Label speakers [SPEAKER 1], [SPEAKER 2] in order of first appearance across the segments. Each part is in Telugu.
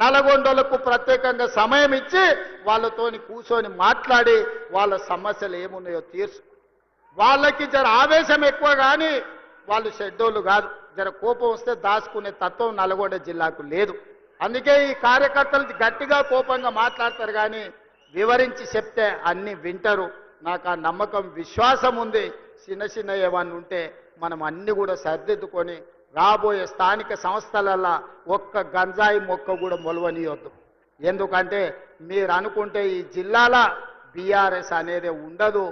[SPEAKER 1] నల్గొండలకు ప్రత్యేకంగా సమయం ఇచ్చి వాళ్ళతోని కూర్చొని మాట్లాడి వాళ్ళ సమస్యలు ఏమున్నాయో తీర్చు. వాళ్ళకి జర ఆవేశం ఎక్కువ కానీ వాళ్ళు షెడ్యూళ్ళు కాదు. జర కోపం వస్తే దాచుకునే తత్వం నల్గొండ జిల్లాకు లేదు. అందుకే ఈ కార్యకర్తలు గట్టిగా కోపంగా మాట్లాడతారు కానీ వివరించి చెప్తే అన్ని వింటారు. నాకు ఆ నమ్మకం విశ్వాసం ఉంది. చిన్న చిన్న ఏమన్నా ఉంటే మనం అన్ని కూడా సర్దిద్దుకొని రాబోయే స్థానిక సంస్థలల్లో ఒక్క గంజాయి మొక్క కూడా మొలవనియొద్దు. ఎందుకంటే మీరు అనుకుంటే ఈ జిల్లాల బీఆర్ఎస్ అనేది ఉండదు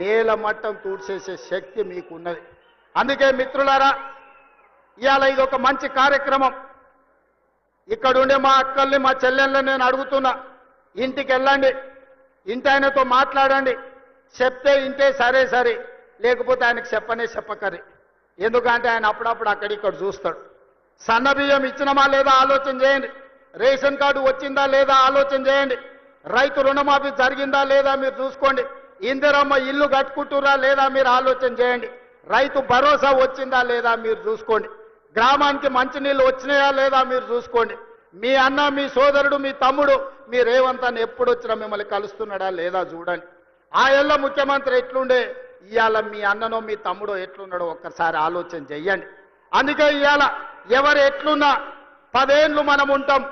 [SPEAKER 1] నేల మట్టం తూడ్చేసే శక్తి మీకు ఉన్నది అందుకే మిత్రులారా ఇవాళ ఇది ఒక మంచి కార్యక్రమం. ఇక్కడుండే మా అక్కల్ని మా చెల్లెళ్ళని నేను అడుగుతున్నా ఇంటికి వెళ్ళండి ఇంటి ఆయనతో మాట్లాడండి చెప్తే ఇంటే సరే సరే లేకపోతే ఆయనకు చెప్పనే చెప్పకరి ఎందుకంటే ఆయన అప్పుడప్పుడు అక్కడిక్కడ చూస్తాడు. సన్న బియ్యం ఇచ్చినమా లేదా ఆలోచన చేయండి. రేషన్ కార్డు వచ్చిందా లేదా ఆలోచన చేయండి. రైతు రుణమాఫీ జరిగిందా లేదా మీరు చూసుకోండి. ఇందిరమ్మ ఇల్లు కట్టుకుంటురా లేదా మీరు ఆలోచన చేయండి. రైతు భరోసా వచ్చిందా లేదా మీరు చూసుకోండి. గ్రామానికి మంచినీళ్ళు వచ్చినాయా లేదా మీరు చూసుకోండి. మీ అన్న మీ సోదరుడు మీ తమ్ముడు మీ రేవంత్ అని ఎప్పుడు వచ్చినా మిమ్మల్ని కలుస్తున్నాడా లేదా చూడండి. ఆ ఎల్ల ముఖ్యమంత్రి ఎట్లుండే? ఇవాళ మీ అన్ననో మీ తమ్ముడో ఎట్లున్నాడో ఒక్కసారి ఆలోచన చెయ్యండి. అందుకే ఇవాళ ఎవరు ఎట్లున్నా పదేళ్ళు మనం ఉంటాం.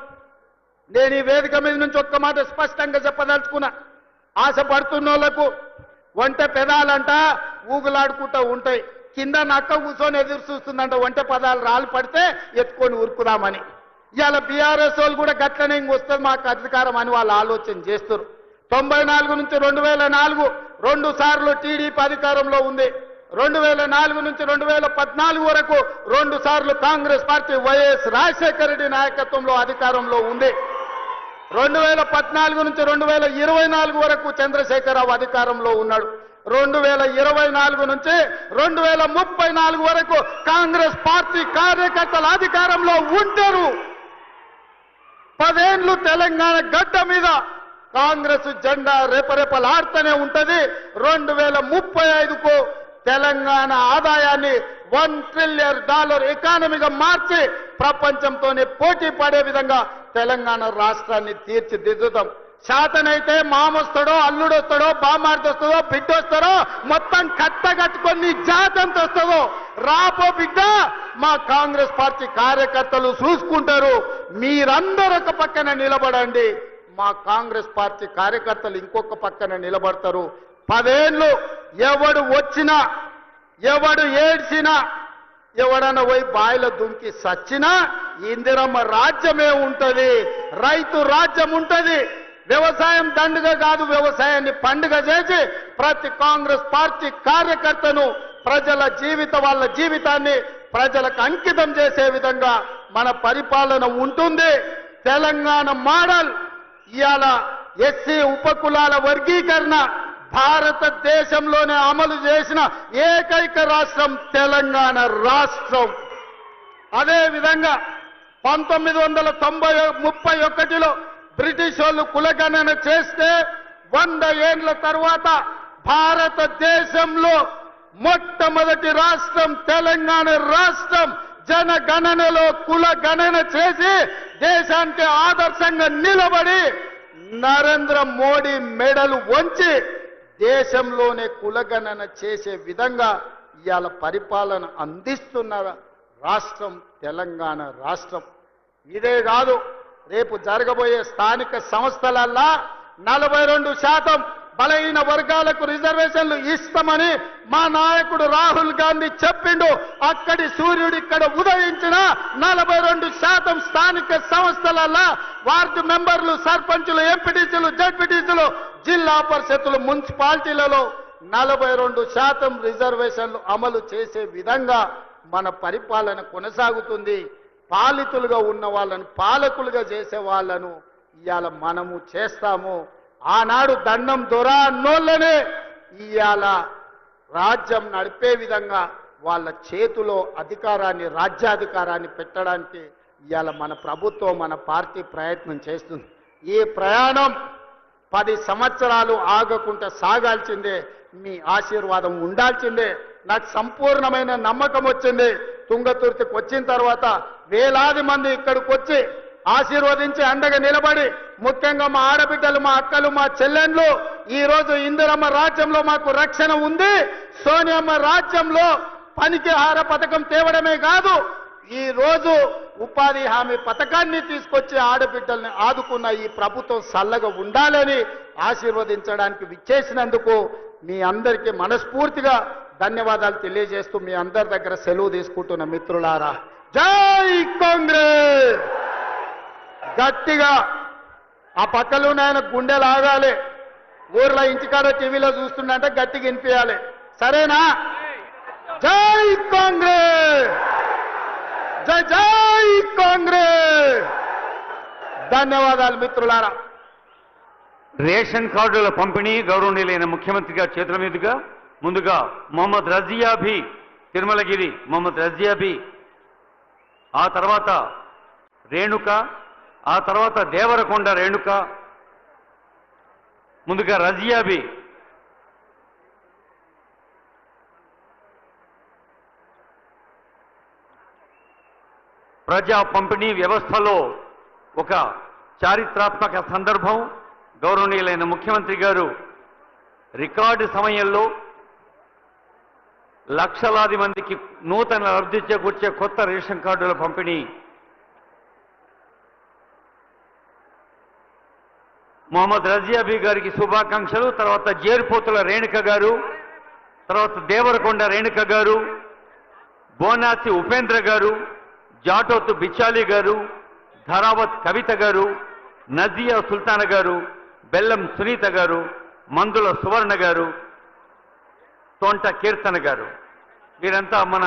[SPEAKER 1] నేను ఈ వేదిక మీద నుంచి ఒక్క మాట స్పష్టంగా చెప్పదలుచుకున్నా. ఆశపడుతున్న వాళ్ళకు వంట పెదాలంట ఊగులాడుకుంటూ ఉంటాయి. కింద నక్క కూర్చొని ఎదురు చూస్తుందంట వంట పదాలు రాళ్ళు పడితే ఎత్తుకొని ఊరుకుదామని. ఇవాళ బీఆర్ఎస్ వాళ్ళు కూడా గట్లనే ఇంక వస్తుంది మాకు అధికారం అని వాళ్ళు ఆలోచన చేస్తారు తొంభై నాలుగు నుంచి రెండు వేల నాలుగు రెండు సార్లు టీడీపీ అధికారంలో ఉంది. రెండు వేల నాలుగు నుంచి రెండు వేల పద్నాలుగు వరకు రెండు సార్లు కాంగ్రెస్ పార్టీ వైఎస్ రాజశేఖర రెడ్డి నాయకత్వంలో అధికారంలో ఉంది. రెండు వేల పద్నాలుగు నుంచి రెండు వేల ఇరవై నాలుగు వరకు చంద్రశేఖరరావు అధికారంలో ఉన్నాడు. రెండు వేల ఇరవై నాలుగు నుంచి రెండు వేల ముప్పై నాలుగు వరకు కాంగ్రెస్ పార్టీ కార్యకర్తల అధికారంలో ఉంటారు. పదేండ్లు తెలంగాణ గడ్డ మీద కాంగ్రెస్ జెండా రేపరేపలాడుతూనే ఉంటది. రెండు వేల ముప్పై ఐదుకు తెలంగాణ ఆదాయాన్ని వన్ ట్రిలియన్ డాలర్ ఎకానమీగా మార్చి ప్రపంచంతోనే పోటీ పడే విధంగా తెలంగాణ రాష్ట్రాన్ని తీర్చిదిద్దుతాం. శాతనైతే మామొస్తాడో అల్లుడొస్తాడో బామార్ది వస్తుందో బిడ్డ వస్తాడో మొత్తం కట్టగట్టుకొని జాతంత వస్తుందో రాపో బిడ్డ మా కాంగ్రెస్ పార్టీ కార్యకర్తలు చూసుకుంటారు. మీరందరూ ఒక పక్కన నిలబడండి. మా కాంగ్రెస్ పార్టీ కార్యకర్తలు ఇంకొక పక్కన నిలబడతారు. పదేళ్ళు ఎవడు వచ్చినా ఎవడు ఏడ్చినా ఎవడన్నా పోయి బాయిలో దుంకి సచ్చినా ఇందిరమ్మ రాజ్యమే ఉంటది రైతు రాజ్యం ఉంటది. వ్యవసాయం దండుగ కాదు వ్యవసాయాన్ని పండుగ చేసి ప్రతి కాంగ్రెస్ పార్టీ కార్యకర్తను ప్రజల జీవిత వాళ్ళ జీవితాన్ని ప్రజలకు అంకితం చేసే విధంగా మన పరిపాలన ఉంటుంది. తెలంగాణ మోడల్ ఇవాళ ఎస్సీ ఉపకులాల వర్గీకరణ భారతదేశంలోనే అమలు చేసిన ఏకైక రాష్ట్రం తెలంగాణ రాష్ట్రం. అదేవిధంగా పంతొమ్మిది వందల తొంభై ముప్పై ఒకటిలో బ్రిటిష్ వాళ్ళు కులగణన చేస్తే వంద ఏండ్ల తర్వాత భారతదేశంలో మొట్టమొదటి రాష్ట్రం తెలంగాణ రాష్ట్రం. జనగణనలో కుల గణన చేసి దేశానికి ఆదర్శంగా నిలబడి నరేంద్ర మోడీ మెడలు వంచి దేశంలోనే కులగణన చేసే విధంగా ఇవాళ పరిపాలన అందిస్తున్న రాష్ట్రం తెలంగాణ రాష్ట్రం. ఇదే కాదు రేపు జరగబోయే స్థానిక సంస్థలల్లా నలభై రెండు శాతం బలహీన వర్గాలకు రిజర్వేషన్లు ఇస్తామని మా నాయకుడు రాహుల్ గాంధీ చెప్పిండు. అక్కడి సూర్యుడు ఇక్కడ ఉదయించిన నలభై రెండు శాతం స్థానిక సంస్థలల్లా వార్డు మెంబర్లు సర్పంచులు ఎంపీటీసీలు జడ్పీటీసీలు జిల్లా పరిషత్తులు మున్సిపాలిటీలలో నలభై రెండు శాతం రిజర్వేషన్లు అమలు చేసే విధంగా మన పరిపాలన కొనసాగుతుంది. పాలితులుగా ఉన్న వాళ్ళను పాలకులుగా చేసే వాళ్ళను ఇవాళ మనము చేస్తాము. ఆనాడు దండం దొర అన్నోళ్ళనే ఇవాళ రాజ్యం నడిపే విధంగా వాళ్ళ చేతిలో అధికారాన్ని రాజ్యాధికారాన్ని పెట్టడానికి ఇవాళ మన ప్రభుత్వం మన పార్టీ ప్రయత్నం చేస్తుంది. ఈ ప్రయాణం పది సంవత్సరాలు ఆగకుండా సాగాల్సిందే. మీ ఆశీర్వాదం ఉండాల్సిందే. నాకు సంపూర్ణమైన నమ్మకం వచ్చింది. తుంగతుర్తికి వచ్చిన తర్వాత వేలాది మంది ఇక్కడికి వచ్చి ఆశీర్వదించి అండగా నిలబడి ముఖ్యంగా మా ఆడబిడ్డలు మా అక్కలు మా చెల్లెండ్లు ఈ రోజు ఇందిరమ్మ రాజ్యంలో మాకు రక్షణ ఉంది. సోనియమ్మ రాజ్యంలో పనికిహార పథకం తేవడమే కాదు ఈ రోజు ఉపాధి హామీ పథకాన్ని తీసుకొచ్చి ఆడబిడ్డల్ని ఆదుకున్న ఈ ప్రభుత్వం చల్లగా ఉండాలని ఆశీర్వదించడానికి విచ్చేసినందుకు మీ అందరికీ మనస్ఫూర్తిగా ధన్యవాదాలు తెలియజేస్తూ మీ అందరి దగ్గర సెలవు తీసుకుంటున్న మిత్రులారా. జై కాంగ్రెస్! గట్టిగా ఆ పక్కలో ఆయన గుండె లాగాలి. ఊర్లో ఇంటికాడ టీవీలో చూస్తుండంటే గట్టిగా వినిపించాలి సరేనా? జై కాంగ్రెస్! జై జై కాంగ్రెస్! ధన్యవాదాలు మిత్రులారా.
[SPEAKER 2] రేషన్ కార్డుల పంపిణీ గౌరవనీయులైన ముఖ్యమంత్రి గారి చేతుల మీదుగా ముందుగా మొహమ్మద్ రజియాభి తిరుమలగిరి మొహమ్మద్ రజియాభి ఆ తర్వాత రేణుక ఆ తర్వాత దేవరకొండ రేణుక ముందుగా రజియాబీ ప్రజా పంపిణీ వ్యవస్థలో ఒక చారిత్రాత్మక సందర్భం గౌరవనీయులైన ముఖ్యమంత్రి గారు రికార్డు సమయంలో లక్షలాది మందికి నూతన లబ్ధి చేకూర్చే కొత్త రేషన్ కార్డుల పంపిణీ మొహమ్మద్ రజియాబీ గారికి శుభాకాంక్షలు తర్వాత జేర్పోతుల రేణుక గారు తర్వాత దేవరకొండ రేణుక గారు బోనాసి ఉపేంద్ర గారు జాటోతు బిచాలి గారు ధరావత్ కవిత గారు నజియా సుల్తాన గారు బెల్లం సునీత గారు మందుల సువర్ణ గారు తోంట కీర్తన గారు. వీరంతా మన